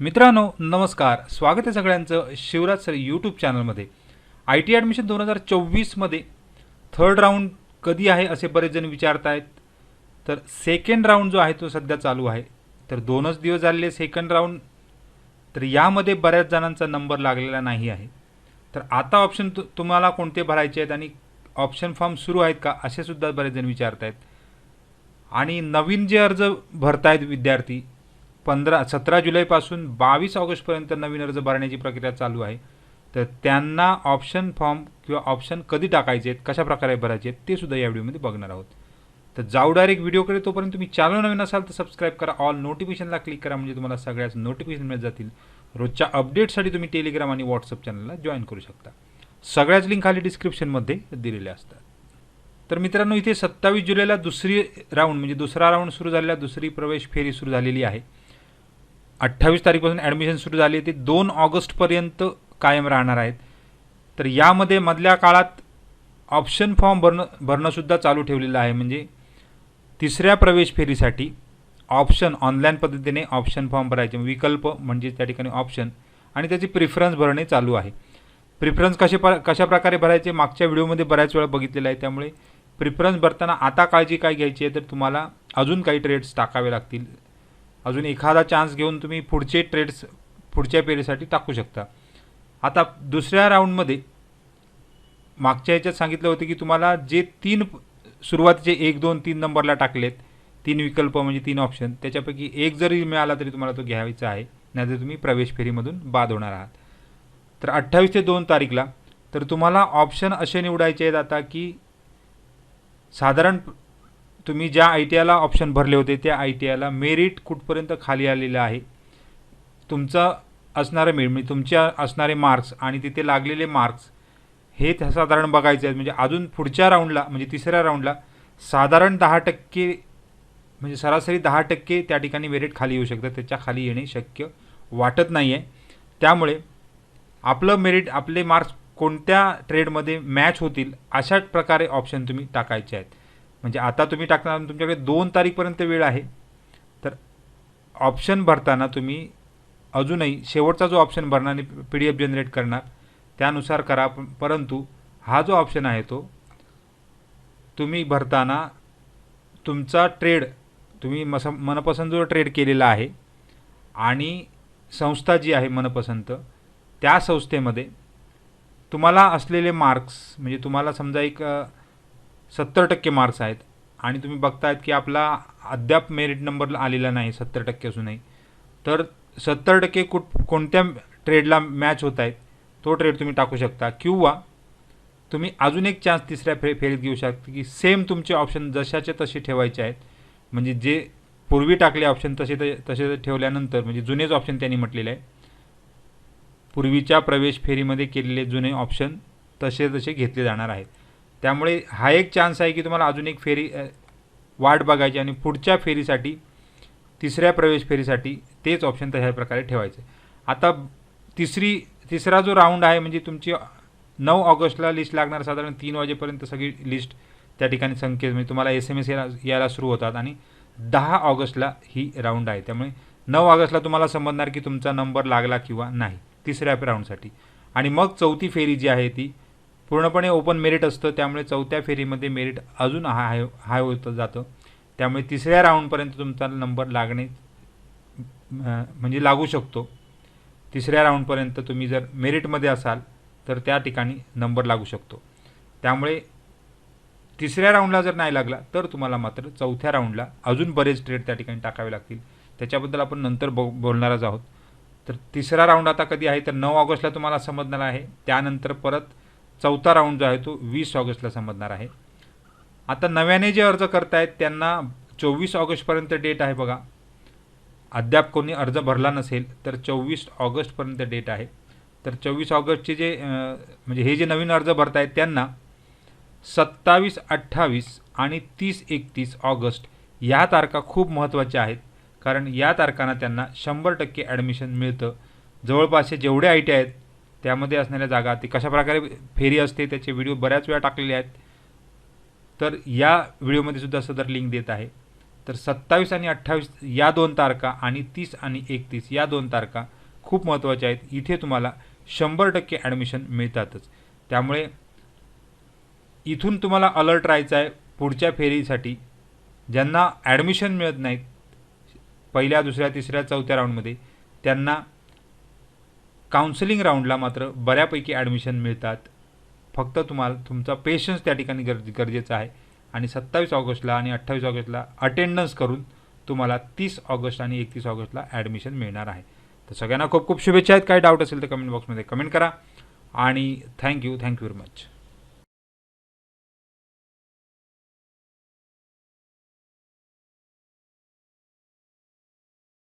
मित्रांनो नमस्कार. स्वागत आहे सगळ्यांचं शिवराज सर यूट्यूब चॅनलमध्ये आय टी ॲडमिशन दोन हजार चोवीसमध्ये थर्ड राऊंड कधी आहे असे बरेच जण विचारत आहेत तर सेकंड राऊंड जो आहे तो सध्या चालू आहे. तर दोनच दिवस झालेले सेकंड राऊंड तर यामध्ये बऱ्याच जणांचा नंबर लागलेला नाही आहे. तर आता ऑप्शन तु तुम्हाला कोणते भरायचे आहेत आणि ऑप्शन फॉर्म सुरू आहेत का असे सुद्धा बरेच जण विचारत आहेत आणि नवीन जे अर्ज भरतायत विद्यार्थी पंधरा सतरा जुलैपासून बावीस ऑगस्टपर्यंत नवीन अर्ज भरण्याची प्रक्रिया चालू आहे. तर त्यांना ऑप्शन फॉर्म किंवा ऑप्शन कधी टाकायचे आहेत कशा प्रकारे भरायचे आहेत ते सुद्धा या व्हिडिओमध्ये बघणार आहोत. तर जाऊ डायरेक्ट व्हिडिओकडे तोपर्यंत तुम्ही चॅनल नवीन असाल तर सबस्क्राईब करा. ऑल नोटिफिकेशनला क्लिक करा म्हणजे तुम्हाला सगळ्याच नोटिफिकेशन मिळत जातील. रोजच्या अपडेटसाठी तुम्ही टेलिग्राम आणि व्हॉट्सअप चॅनलला जॉईन करू शकता. सगळ्याच लिंक खाली डिस्क्रिप्शनमध्ये दिलेल्या असतात. तर मित्रांनो इथे सत्तावीस जुलैला दुसरी राऊंड म्हणजे दुसरा राऊंड सुरू झालेला दुसरी प्रवेश फेरी सुरू झालेली आहे. अठ्ठावीस तारीखपासून ॲडमिशन सुरू झाली ते दोन ऑगस्टपर्यंत कायम राहणार आहेत. तर यामध्ये मधल्या काळात ऑप्शन फॉर्म भरणं भरणंसुद्धा चालू ठेवलेलं आहे. म्हणजे तिसऱ्या प्रवेश फेरीसाठी ऑप्शन ऑनलाईन पद्धतीने ऑप्शन फॉर्म भरायचे. विकल्प म्हणजे त्या ठिकाणी ऑप्शन आणि त्याची प्रिफरन्स भरणे चालू आहे. प्रिफरन्स कसे प कशा प्रकारे भरायचे? मागच्या व्हिडिओमध्ये बऱ्याच वेळा बघितलेलं आहे. त्यामुळे प्रिफरन्स भरताना आता काळजी काय घ्यायची आहे? तर तुम्हाला अजून काही ट्रेड्स टाकावे लागतील. अजून एखादा चान्स घेऊन तुम्ही पुढचे ट्रेड्स पुढच्या पेरीसाठी टाकू शकता. आता दुसऱ्या राऊंडमध्ये मागच्या ह्याच्यात सांगितलं होतं की तुम्हाला जे तीन सुरुवातीचे एक दोन तीन नंबरला टाकलेत तीन विकल्प म्हणजे तीन ऑप्शन त्याच्यापैकी एक जरी मिळाला तरी तुम्हाला तो घ्यायचा आहे नाहीतर तुम्ही प्रवेश फेरीमधून बाद होणार आहात. तर अठ्ठावीस ते दोन तारीखला तर तुम्हाला ऑप्शन असे निवडायचे आहेत आता की साधारण तुम्ही ज्या आय टी आयला ऑप्शन भरले होते त्या आय टी आयला मेरिट कुठपर्यंत खाली आलेलं आहे? तुमचं असणारं मेरिट म्हणजे तुमच्या असणारे मार्क्स आणि तिथे लागलेले मार्क्स हे साधारण बघायचे आहेत म्हणजे अजून पुढच्या राऊंडला म्हणजे तिसऱ्या राऊंडला साधारण दहा टक्के म्हणजे सरासरी दहा टक्के त्या ठिकाणी मेरिट खाली येऊ शकतं. त्याच्याखाली येणे शक्य वाटत नाही आहे त्यामुळे आपलं मेरिट आपले मार्क्स कोणत्या ट्रेडमध्ये मॅच होतील अशा प्रकारे ऑप्शन तुम्ही टाकायचे आहेत. म्हणजे आता तुम्ही टाकणार तुमच्याकडे दोन तारीखपर्यंत वेळ आहे. तर ऑप्शन भरताना तुम्ही अजूनही शेवटचा जो ऑप्शन भरणार आणि पी डी एफ जनरेट करणार त्यानुसार करा. परंतु हा जो ऑप्शन आहे तो तुम्ही भरताना तुमचा ट्रेड तुम्ही मस मनपसंत जो ट्रेड केलेला आहे आणि संस्था जी आहे मनपसंत त्या संस्थेमध्ये तुम्हाला असलेले मार्क्स म्हणजे तुम्हाला समजा एक सत्तर टक्के मार्क्स आहेत. आणि तुम्ही बघतायत की आपला अद्याप मेरिट नंबर आलेला नाही सत्तर टक्के असूनही तर सत्तर टक्के कुठ कोणत्या ट्रेडला मॅच होत आहेत तो ट्रेड तुम्ही टाकू शकता. किंवा तुम्ही अजून एक चान्स तिसऱ्या फे फेरीत घेऊ शकता की सेम तुमचे ऑप्शन जशाचे तसे ठेवायचे आहेत. म्हणजे जे पूर्वी टाकले ऑप्शन तसे ते- तसे ठेवल्यानंतर म्हणजे जुनेच ऑप्शन त्यांनी म्हटलेले आहे पूर्वीच्या प्रवेश फेरीमध्ये केलेले जुने ऑप्शन तसे तसे घेतले जाणार आहेत. त्यामुळे हा एक चान्स आहे की तुम्हाला अजून एक फेरी वाट बघायची आणि पुढच्या फेरीसाठी तिसऱ्या प्रवेश फेरीसाठी तेच ऑप्शन तशा प्रकारे ठेवायचे. आता तिसरी तिसरा जो राऊंड आहे म्हणजे तुमची नऊ ऑगस्टला लिस्ट लागणार साधारण तीन वाजेपर्यंत सगळी लिस्ट त्या ठिकाणी संकेत म्हणजे तुम्हाला एस एम एस यायला यायला सुरू होतात आणि दहा ऑगस्टला ही राऊंड आहे. त्यामुळे नऊ ऑगस्टला तुम्हाला समजणार की तुमचा नंबर लागला किंवा नाही तिसऱ्या राऊंडसाठी आणि मग चौथी फेरी जी आहे ती पूर्णपणे ओपन मेरिट असतं त्यामुळे चौथ्या फेरीमध्ये मेरिट अजून हाय हाय होत जातं. त्यामुळे तिसऱ्या राऊंडपर्यंत तुमचा नंबर लागणे म्हणजे लागू शकतो. तिसऱ्या राऊंडपर्यंत तुम्ही जर मेरिटमध्ये असाल तर त्या ठिकाणी नंबर लागू शकतो. त्यामुळे तिसऱ्या राऊंडला जर नाही लागला तर तुम्हाला मात्र चौथ्या राऊंडला अजून बरेच ट्रेड त्या ठिकाणी टाकावे लागतील. त्याच्याबद्दल आपण नंतर बो बोलणारच आहोत. तर तिसरा राऊंड आता कधी आहे तर नऊ ऑगस्टला तुम्हाला समजणार आहे. त्यानंतर परत चौथा राऊंड जो आहे तो वीस ऑगस्टला समजणार आहे. आता नव्याने जे अर्ज करतायत त्यांना चोवीस ऑगस्टपर्यंत डेट आहे बघा. अद्याप कोणी अर्ज भरला नसेल तर चोवीस ऑगस्टपर्यंत डेट आहे. तर चोवीस ऑगस्टचे जे म्हणजे हे जे नवीन अर्ज भरत आहेत त्यांना सत्तावीस अठ्ठावीस आणि तीस एकतीस ऑगस्ट या तारखा खूप महत्त्वाच्या आहेत. कारण या तारखांना त्यांना शंभर टक्के ॲडमिशन मिळतं. जवळपासचे जेवढे आय टी आहेत त्यामध्ये असणाऱ्या जागा ते कशाप्रकारे फेरी असते त्याचे व्हिडिओ बऱ्याच वेळा टाकलेले आहेत. तर या व्हिडिओमध्ये सुद्धा सदर लिंक देत आहे. तर सत्तावीस आणि अठ्ठावीस या दोन तारखा आणि तीस आणि एकतीस या दोन तारखा खूप महत्त्वाच्या आहेत. इथे तुम्हाला शंभर टक्के ॲडमिशन मिळतातच. त्यामुळे इथून तुम्हाला अलर्ट राहायचं आहे पुढच्या फेरीसाठी. ज्यांना ॲडमिशन मिळत नाहीत पहिल्या दुसऱ्या तिसऱ्या चौथ्या राऊंडमध्ये त्यांना काउन्सिलिंग राऊंडला मात्र बऱ्यापैकी ॲडमिशन मिळतात. फक्त तुम्हाला तुमचा पेशन्स त्या ठिकाणी गरज गरजेचा आहे. आणि सत्तावीस ऑगस्टला आणि अठ्ठावीस ऑगस्टला अटेंडन्स करून तुम्हाला तीस ऑगस्ट आणि एकतीस ऑगस्टला ॲडमिशन मिळणार आहे. तर सगळ्यांना खूप खूप शुभेच्छा आहेत. काय डाऊट असेल तर कमेंट बॉक्समध्ये कमेंट करा. आणि थँक्यू थँक्यू व्हेरी मच